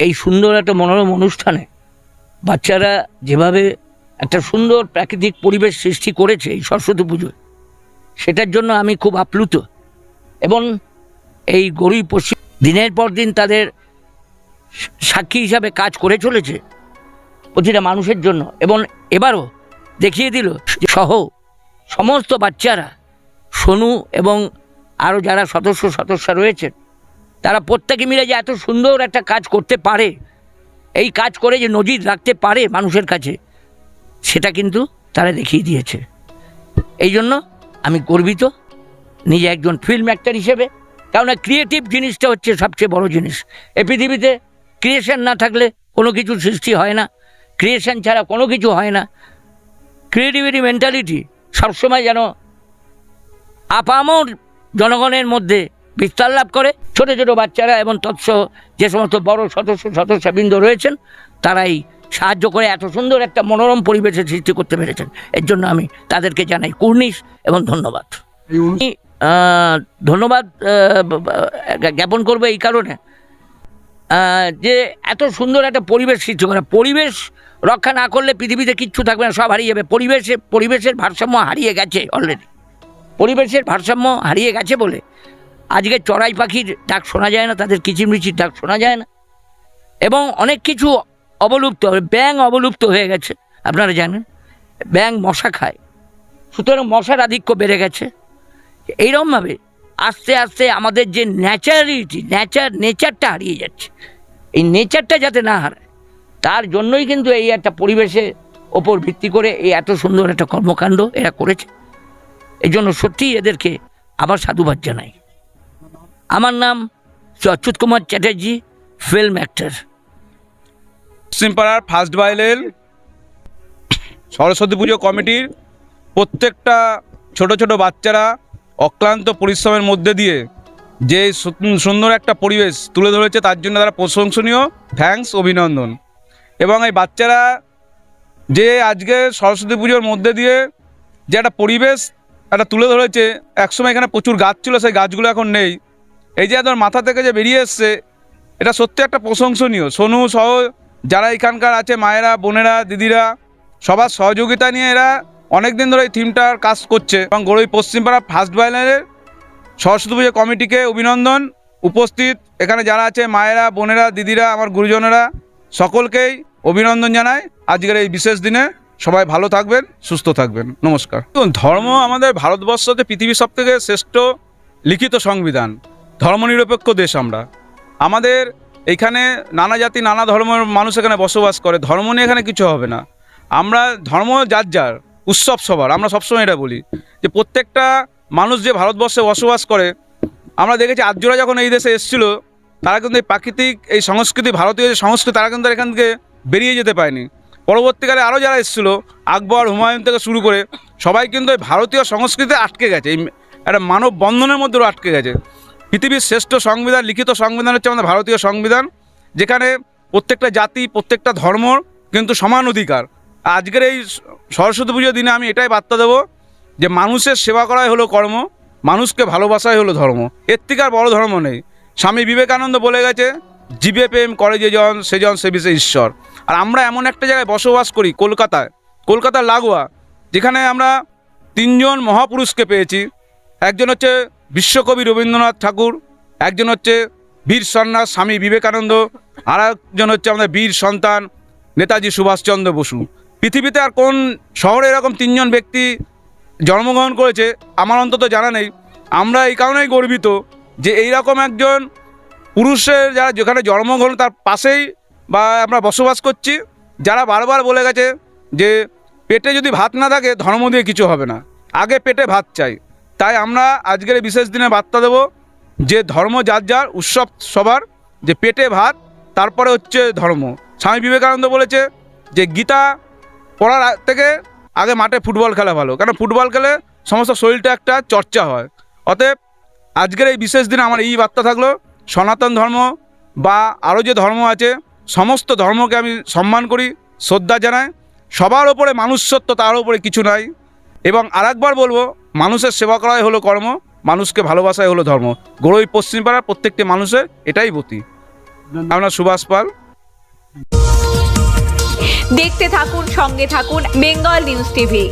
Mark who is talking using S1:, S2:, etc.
S1: এই সুন্দর একটা মনোরম অনুষ্ঠানে বাচ্চারা যেভাবে একটা সুন্দর প্রাকৃতিক পরিবেশ সৃষ্টি করেছে এই সরস্বতী পুজোয়, সেটার জন্য আমি খুব আপ্লুত। এবং এই গরিব পশ্চিম দিনের পর দিন তাদের সাক্ষী হিসাবে কাজ করে চলেছে প্রতিটা মানুষের জন্য। এবং এবারও দেখিয়ে দিল সহ সমস্ত বাচ্চারা, সোনু এবং আরও যারা সদস্য সদস্যা রয়েছেন তারা প্রত্যেকে মিলে যে এত সুন্দর একটা কাজ করতে পারে, এই কাজ করে যে নজির রাখতে পারে মানুষের কাছে, সেটা কিন্তু তারা দেখিয়ে দিয়েছে। এই জন্য আমি গর্বিত, নিজে একজন ফিল্ম অ্যাক্টর হিসেবে কেননা ক্রিয়েটিভ জিনিসটা হচ্ছে সবচেয়ে বড় জিনিস। এ পৃথিবীতে ক্রিয়েশন না থাকলে কোনো কিছু সৃষ্টি হয় না ক্রিয়েশন ছাড়া কোনো কিছু হয় না। ক্রিয়েটিভিটি মেন্টালিটি সবসময় যেন আপামর জনগণের মধ্যে বিস্তার লাভ করে। ছোট ছোট বাচ্চারা এবং তৎসহ যে সমস্ত বড় সদস্য সদস্যবৃন্দ রয়েছেন তারাই সাহায্য করে এত সুন্দর একটা মনোরম পরিবেশের সৃষ্টি করতে পেরেছেন। এর জন্য আমি তাদেরকে জানাই কুর্নিশ এবং ধন্যবাদ। ধন্যবাদ জ্ঞাপন করব এই কারণে। যে এত সুন্দর একটা পরিবেশ সৃষ্টি করে। পরিবেশ রক্ষা না করলে পৃথিবীতে কিচ্ছু থাকবে না সব হারিয়ে যাবে। পরিবেশে পরিবেশের ভারসাম্য হারিয়ে গেছে অলরেডি পরিবেশের ভারসাম্য হারিয়ে গেছে বলে আজকে চড়াই পাখির ডাক শোনা যায় না, তাদের কিচিরমিচির ডাক শোনা যায় না। এবং অনেক কিছু অবলুপ্ত ব্যাং অবলুপ্ত হয়ে গেছে, আপনারা জানেন। ব্যাং মশা খায়। সুতরাং মশার আধিক্য বেড়ে গেছে। এইরকমভাবে আস্তে আস্তে আমাদের যে ন্যাচারালিটি, ন্যাচার, নেচারটা হারিয়ে যাচ্ছে। এই নেচারটা যাতে না হারায়, তার জন্যই কিন্তু এই একটা পরিবেশের ওপর ভিত্তি করে এই এত সুন্দর একটা কর্মকাণ্ড এরা করেছে। এই জন্য সত্যিই এদেরকে আবার সাধুবাদ জানাই। আমার নাম অচ্যুত কুমার চ্যাটার্জি ফিল্ম অ্যাক্টর
S2: পশ্চিমপাড়ার ফার্স্ট বাইলের সরস্বতী পুজো কমিটির প্রত্যেকটা ছোট ছোট বাচ্চারা অক্লান্ত পরিশ্রমের মধ্যে দিয়ে যে সুন্দর একটা পরিবেশ তুলে ধরেছে, তার জন্য তারা প্রশংসনীয় থ্যাঙ্কস অভিনন্দন। এবং এই বাচ্চারা যে আজকে সরস্বতী পুজোর মধ্যে দিয়ে যে একটা পরিবেশ একটা তুলে ধরেছে, একসময় এখানে প্রচুর গাছ ছিল, সেই গাছগুলো এখন নেই। এই যে একদম মাথা থেকে যে বেরিয়ে এসছে, এটা সত্যি একটা প্রশংসনীয়। সোনু সহ যারা এখানকার আছে, মায়েরা, বোনেরা, দিদিরা, সবার সহযোগিতা নিয়ে এরা অনেক দিন ধরে এই থিমটার কাজ করছে এবং গড়ই পশ্চিমপাড়া ফার্স্ট বাইলারের সরস্বতী পুজো কমিটিকে অভিনন্দন। উপস্থিত এখানে যারা আছে, মায়েরা, বোনেরা, দিদিরা, আমার গুরুজনেরা, সকলকেই অভিনন্দন জানায় আজকের এই বিশেষ দিনে সবাই ভালো থাকবেন, সুস্থ থাকবেন। নমস্কার। ধর্ম আমাদের ভারতবর্ষতে পৃথিবীর সব থেকে শ্রেষ্ঠ লিখিত সংবিধান। ধর্মনিরপেক্ষ দেশ আমরা। আমাদের এখানে নানা জাতি, নানা ধর্মের মানুষ এখানে বসবাস করে। ধর্ম নিয়ে এখানে কিছু হবে না। আমরা ধর্ম যার যার, উৎসব সবার। আমরা সবসময় এটা বলি যে প্রত্যেকটা মানুষ যে ভারতবর্ষে বসবাস করে, আমরা দেখেছি আর্যরা যখন এই দেশে এসেছিল, তারা কিন্তু এই প্রাকৃতিক, এই সংস্কৃতি, ভারতীয় যে সংস্কৃতি, তারা কিন্তু এখান থেকে বেরিয়ে যেতে পারেনি। পরবর্তীকালে আরও যারা এসেছিল, আকবর, হুমায়ুন থেকে শুরু করে, সবাই কিন্তু এই ভারতীয় সংস্কৃতিতে আটকে গেছে। এই একটা মানব বন্ধনের মধ্যেও আটকে গেছে। পৃথিবীর শ্রেষ্ঠ সংবিধান, লিখিত সংবিধান হচ্ছে আমাদের ভারতীয় সংবিধান, যেখানে প্রত্যেকটা জাতি, প্রত্যেকটা ধর্ম কিন্তু সমান অধিকার। আজকের এই সরস্বতী পুজোর দিনে আমি এটাই বার্তা দেবো যে মানুষের সেবা করাই হলো কর্ম, মানুষকে ভালোবাসাই হলো ধর্ম। এর থেকে আর বড় ধর্ম নেই। স্বামী বিবেকানন্দ বলে গেছে, জীবে প্রেম করে যে জন সেজন সে বিষে ঈশ্বর। আর আমরা এমন একটা জায়গায় বসবাস করি, কলকাতায়। কলকাতার লাগোয়া, যেখানে আমরা তিনজন মহাপুরুষকে পেয়েছি। একজন হচ্ছে বিশ্বকবি রবীন্দ্রনাথ ঠাকুর, একজন হচ্ছে বীর সন্ন্যাস স্বামী বিবেকানন্দ আর একজন হচ্ছে আমাদের বীর সন্তান নেতাজি সুভাষচন্দ্র বসু। পৃথিবীতে আর কোন শহরে এরকম তিনজন ব্যক্তি জন্মগ্রহণ করেছে, আমার অন্তত জানা নেই। আমরা এই কারণেই গর্বিত যে এইরকম একজন পুরুষের যারা যেখানে জন্মগ্রহণ তার পাশেই বা আমরা বসবাস করছি, যারা বারবার বলে গেছে যে পেটে যদি ভাত না থাকে ধর্ম দিয়ে কিছু হবে না। আগে পেটে ভাত চাই। তাই আমরা আজকের বিশেষ দিনে বার্তা দেব যে ধর্ম যার যার উৎসব সবার, যে পেটে ভাত, তারপরে হচ্ছে ধর্ম। স্বামী বিবেকানন্দ বলেছে যে গীতা পড়ার থেকে আগে মাঠে ফুটবল খেলা ভালো কারণ ফুটবল খেলে সমস্ত শরীরটা একটা চর্চা হয়। অতএব আজকের এই বিশেষ দিনে আমার এই বার্তা থাকল, সনাতন ধর্ম বা আরও যে ধর্ম আছে, সমস্ত ধর্মকে আমি সম্মান করি, শ্রদ্ধা জানাই। সবার ওপরে মানুষত্ব তার ওপরে কিছু নাই। এবং আরেকবার বলব মানুষের সেবা করাই হলো কর্ম, মানুষকে ভালোবাসাই হলো ধর্ম। গড়ই পশ্চিমপাড়ার প্রত্যেকটি মানুষের এটাই বতি। আপনার সুভাষ পাল।
S3: দেখতে থাকুন, সঙ্গে থাকুন বেঙ্গল নিউজ টিভি।